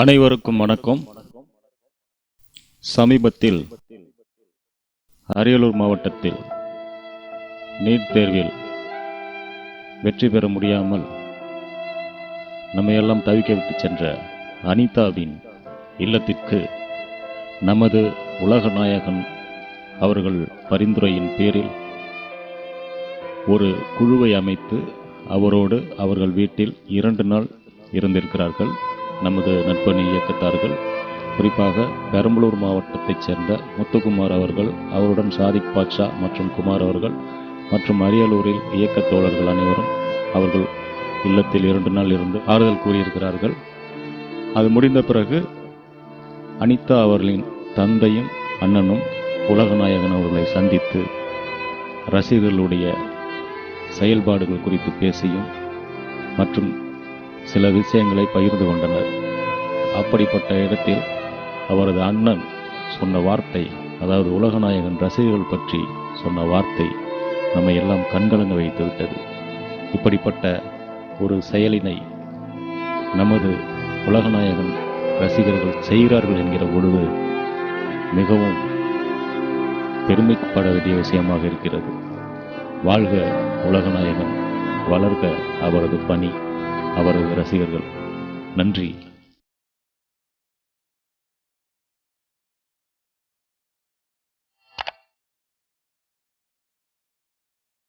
அனைவருக்கும் வணக்கம். சமீபத்தில் அரியலூர் மாவட்டத்தில் நீட் தேர்வில் வெற்றி பெற முடியாமல் நம்மையெல்லாம் தவிக்க விட்டு சென்ற அனிதாவின் இல்லத்திற்கு நமது உலக நாயகன் அவர்கள் பரிந்துரையின் பேரில் ஒரு குழுவை அமைத்து அவரோடு அவர்கள் வீட்டில் இரண்டு நாள் இருந்திருக்கிறார்கள். நமது நட்பணி இயக்கத்தார்கள் குறிப்பாக பெரம்பலூர் மாவட்டத்தைச் சேர்ந்த முத்துக்குமார் அவர்கள் அவருடன் சாதிக் பாட்ஷா மற்றும் குமார் அவர்கள் மற்றும் அரியலூரில் இயக்கத் தோழர்கள் அனைவரும் அவர்கள் இல்லத்தில் இரண்டு நாள் இருந்து ஆறுதல் கூறியிருக்கிறார்கள். அது முடிந்த பிறகு அனிதா அவர்களின் தந்தையும் அண்ணனும் உலகநாயகன் அவர்களை சந்தித்து ரசிகர்களுடைய செயல்பாடுகள் குறித்து பேசியும் மற்றும் சில விஷயங்களை பகிர்ந்து கொண்டனர். அப்படிப்பட்ட இடத்தில் அவரது அண்ணன் சொன்ன வார்த்தை அதாவது உலகநாயகன் ரசிகர்கள் பற்றி சொன்ன வார்த்தை நம்மை எல்லாம் கண்கலங்க வைத்து விட்டது. இப்படிப்பட்ட ஒரு செயலினை நமது உலகநாயகன் ரசிகர்கள் செய்கிறார்கள் என்கிற பொழுது மிகவும் பெருமைப்பட வேண்டிய விஷயமாக இருக்கிறது. வாழ்க உலகநாயகன் வளர்க அவரது பணி. அவரது ரசிகர்கள். நன்றி.